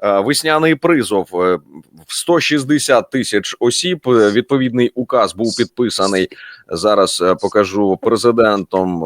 е, весняний призов е, в 160 тисяч осіб. Е, Відповідний указ був підписаний. Зараз покажу президентом.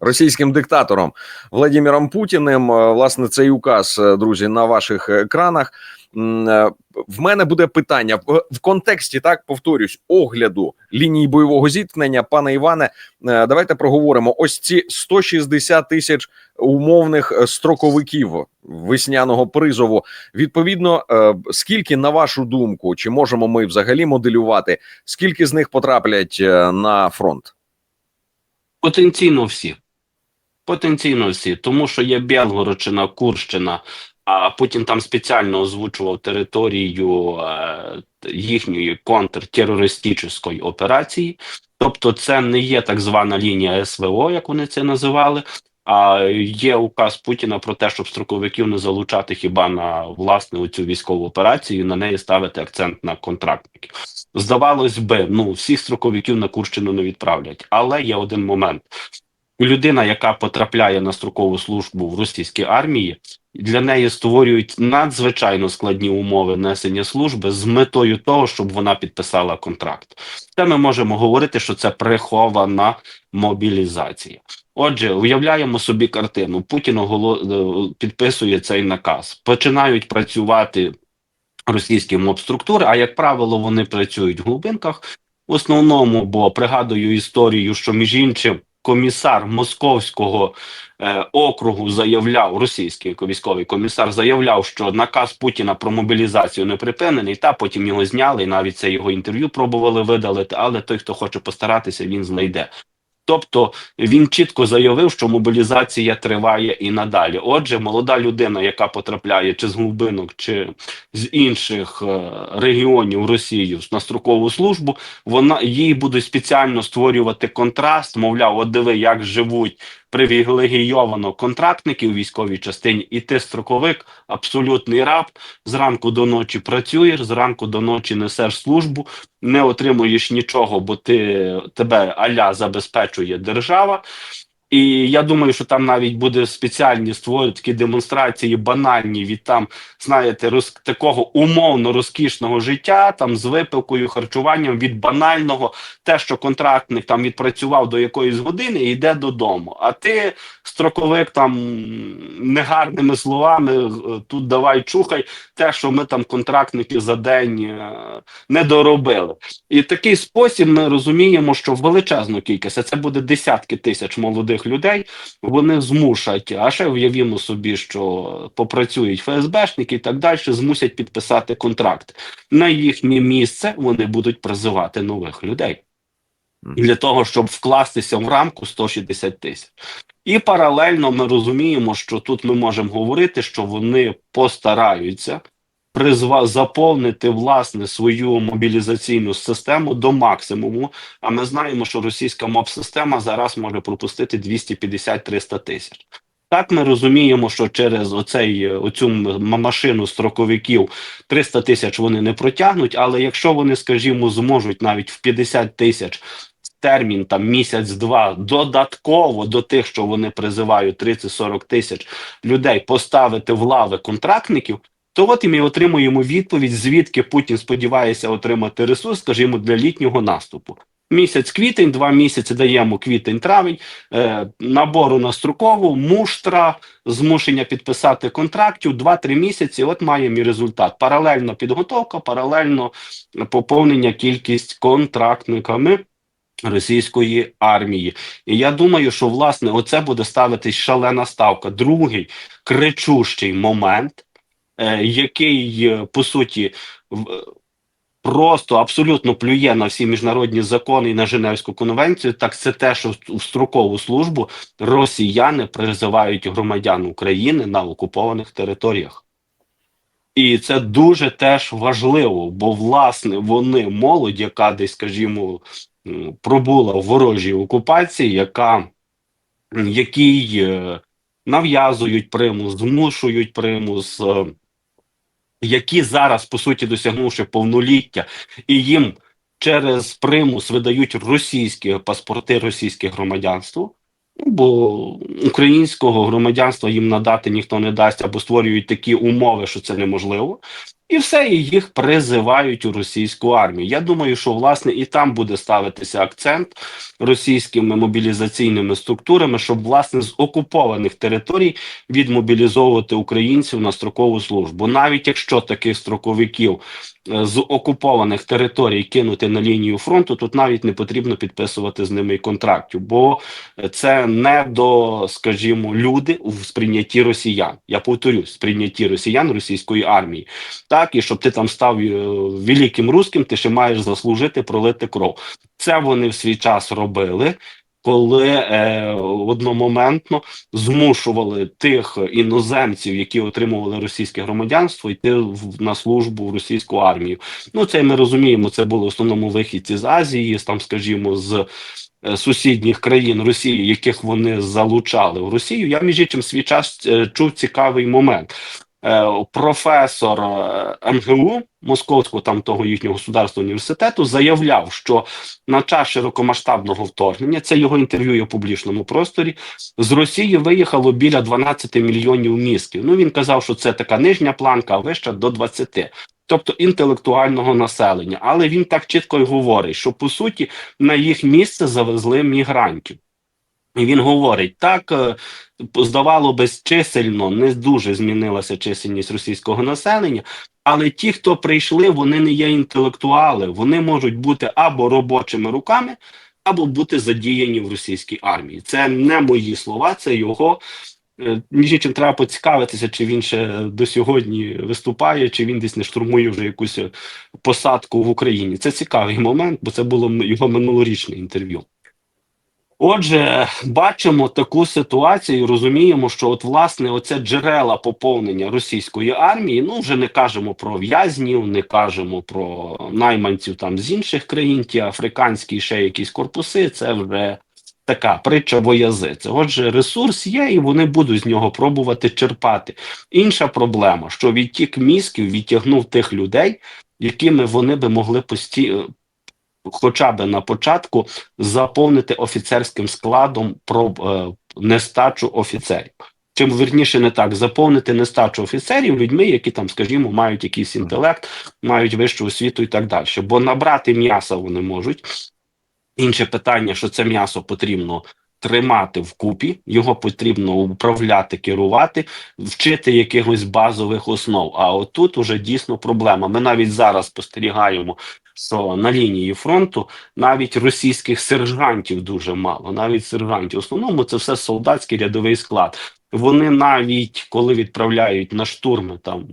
Російським диктатором Владимиром Путіним, Е, власне, цей указ, е, друзі, на ваших екранах. Е, В мене буде питання в, контексті, так повторюсь, огляду лінії бойового зіткнення. Пане Іване, давайте проговоримо. Ось ці 160 тисяч умовних строковиків весняного призову. Відповідно, скільки на вашу думку, чи можемо ми взагалі моделювати, скільки з них потраплять на фронт? Потенційно всі. Потенційно всі, тому що є Білгородщина, Курщина, а Путін там спеціально озвучував територію е, їхньої контртерористичної операції. Тобто, це не є так звана лінія СВО, як вони це називали. А є указ Путіна про те, щоб строковиків не залучати хіба на власне цю військову операцію, на неї ставити акцент на контрактників. Здавалось би, ну всіх строковиків на Курщину не відправлять, але є один момент людина, яка потрапляє на строкову службу в російській армії, для неї створюють надзвичайно складні умови несення служби з метою того, щоб вона підписала контракт. Це ми можемо говорити, що це прихована мобілізація. Отже, уявляємо собі картину. Путін оголо... е, підписує цей наказ. Починають працювати російські моб-структури, а як правило, вони працюють в глибинках. В основному, бо пригадую історію, що між іншим комісар московського е, округу заявляв, російський військовий комісар заявляв, що наказ Путіна про мобілізацію не припинений, та потім його зняли, і навіть це його інтерв'ю пробували видалити, але той, хто хоче постаратися, він знайде. Тобто він чітко заявив, що мобілізація триває і надалі. Отже, молода людина, яка потрапляє чи з глубинок, чи з інших е, регіонів Росії на строкову службу, вона їй буде спеціально створювати контраст. Мовляв, от диви, як живуть привілегійовано контрактники у військовій частині, і ти строковик, абсолютний раб. Зранку до ночі працюєш, зранку до ночі несеш службу, не отримуєш нічого, бо ти тебе аля забезпечує держава. І я думаю, що там навіть буде спеціальні створюють такі демонстрації банальні від там, знаєте, роз, такого умовно розкішного життя, там з випивкою, харчуванням від банального, те, що контрактник там відпрацював до якоїсь години і йде додому. А ти, строковик, там негарними словами, тут давай чухай, те, що ми там контрактники за день е, не доробили. І такий спосіб ми розуміємо, що величезну кількість, а це буде десятки тисяч молодих людей, вони змушать, а ще уявімо собі, що попрацюють ФСБшники і так далі, змусять підписати контракт. На їхнє місце вони будуть призивати нових людей. Для того, щоб вкластися в рамку 160 тисяч. І паралельно ми розуміємо, що тут ми можемо говорити, що вони постараються призва заповнити власне свою мобілізаційну систему до максимуму. А ми знаємо, що російська моб-система зараз може пропустити 250-300 тисяч. Так ми розуміємо, що через оцей оцю машину строковиків 300 тисяч вони не протягнуть. Але якщо вони, скажімо, зможуть навіть в 50 тисяч термін там місяць-два додатково до тих, що вони призивають 30-40 тисяч людей, поставити в лави контрактників. То от і ми отримуємо відповідь, звідки Путін сподівається отримати ресурс, скажімо, для літнього наступу. Місяць квітень, два місяці даємо квітень-травень, е, набору на строкову, муштра, змушення підписати контрактів, 2-3 місяці. От маємо і результат. Паралельно підготовка, паралельно поповнення кількість контрактниками російської армії. І я думаю, що власне оце буде ставитись шалена ставка. Другий кричущий момент, який е, по суті просто абсолютно плює на всі міжнародні закони і на Женевську конвенцію, так це те, що в строкову службу росіяни призивають громадян України на окупованих територіях. І це дуже теж важливо, бо власне вони молодь, яка десь, скажімо, пробула в ворожій окупації, яка якій е, нав'язують примус, змушують примус, е, які зараз, по суті, досягнувши повноліття, і їм через примус видають російські паспорти, російське громадянство. Бо українського громадянства їм надати ніхто не дасть або створюють такі умови, що це неможливо. І все, і їх призивають у російську армію. Я думаю, що власне і там буде ставитися акцент російськими мобілізаційними структурами, щоб власне з окупованих територій відмобілізовувати українців на строкову службу. Навіть якщо таких строковиків з окупованих територій кинути на лінію фронту, тут навіть не потрібно підписувати з ними контрактів, бо це не до, скажімо, люди в сприйнятті росіян. Я повторюсь, сприйнятті росіян російської армії. Так, і щоб ти там став е, великим русським, ти ще маєш заслужити пролити кров. Це вони в свій час робили. Коли е, одномоментно змушували тих іноземців, які отримували російське громадянство, йти в, на службу в російську армію. Ну це ми розуміємо. Це були в основному вихідці з Азії, там, скажімо, з е, сусідніх країн Росії, яких вони залучали в Росію. Я між іншим свій час е, чув цікавий момент. Е, професор е, МГУ Московського там того їхнього государственного університету заявляв, що на час широкомасштабного вторгнення це його інтерв'ю є в публічному просторі. З Росії виїхало біля 12 мільйонів мізків. Ну він казав, що це така нижня планка, а вища до 20. Тобто інтелектуального населення, але він так чітко й говорить, що по суті на їх місце завезли мігрантів. І він говорить: так е, здавало би, чисельно не дуже змінилася чисельність російського населення, але ті, хто прийшли, вони не є інтелектуали, вони можуть бути або робочими руками, або бути задіяні в російській армії. Це не мої слова, це його. Е, Між іншим треба поцікавитися, чи він ще до сьогодні виступає, чи він десь не штурмує вже якусь посадку в Україні. Це цікавий момент, бо це було його минулорічне інтерв'ю. Отже, бачимо таку ситуацію, розуміємо, що от власне оце джерела поповнення російської армії. Ну вже не кажемо про в'язнів, не кажемо про найманців там з інших країн, ті африканські ще якісь корпуси. Це вже така притча во язиці. Отже, ресурс є, і вони будуть з нього пробувати черпати. Інша проблема, що відтік мізків відтягнув тих людей, якими вони би могли пості... хоча б на початку заповнити офіцерським складом про е, нестачу офіцерів. Чим вірніше не так, заповнити нестачу офіцерів людьми, які там, скажімо, мають якийсь інтелект, мають вищу освіту і так далі. Бо набрати м'яса вони можуть. Інше питання, що це м'ясо потрібно тримати вкупі, його потрібно управляти, керувати, вчити якихось базових основ. А отут уже дійсно проблема. Ми навіть зараз спостерігаємо, що на лінії фронту навіть російських сержантів дуже мало. Навіть сержантів. В основному це все солдатський рядовий склад. Вони навіть коли відправляють на штурми там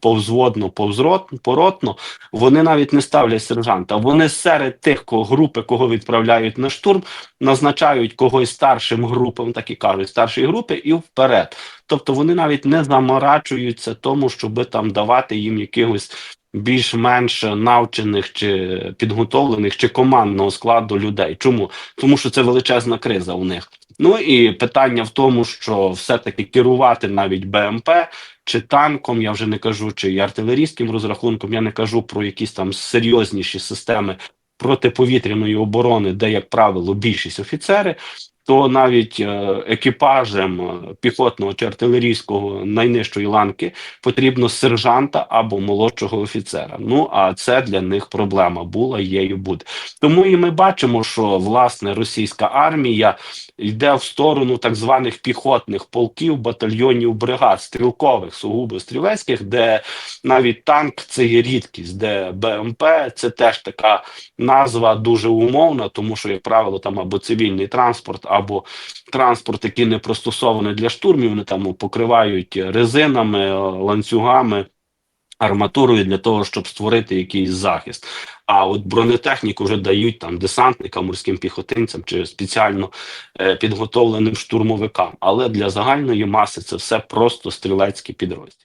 повзводно, повзрот, поротно, вони навіть не ставлять сержанта. Вони серед тих кого, групи, кого відправляють на штурм, назначають когось старшим групам, так і кажуть, старшої групи, і вперед. Тобто вони навіть не заморачуються тому, щоб там давати їм якихось більш-менш навчених чи підготовлених чи командного складу людей. Чому? Тому що це величезна криза у них. Ну і питання в тому, що все-таки керувати навіть БМП чи танком, я вже не кажу, чи артилерійським розрахунком, я не кажу про якісь там серйозніші системи протиповітряної оборони, де, як правило, більшість офіцери, то навіть е, екіпажем е, піхотного чи артилерійського найнижчої ланки потрібно сержанта або молодшого офіцера. Ну а це для них проблема була, є і буде. Тому і ми бачимо, що власне російська армія йде в сторону так званих піхотних полків, батальйонів бригад, стрілкових, сугубо стрілецьких, де навіть танк це є рідкість, де БМП це теж така назва дуже умовна, тому що, як правило, там або цивільний транспорт, або транспорт, який не пристосований для штурмів, вони там покривають резинами, ланцюгами. Арматурою для того, щоб створити якийсь захист. А от бронетехніку вже дають там десантникам, морським піхотинцям чи спеціально е, підготовленим штурмовикам. Але для загальної маси це все просто стрілецькі підрозділи.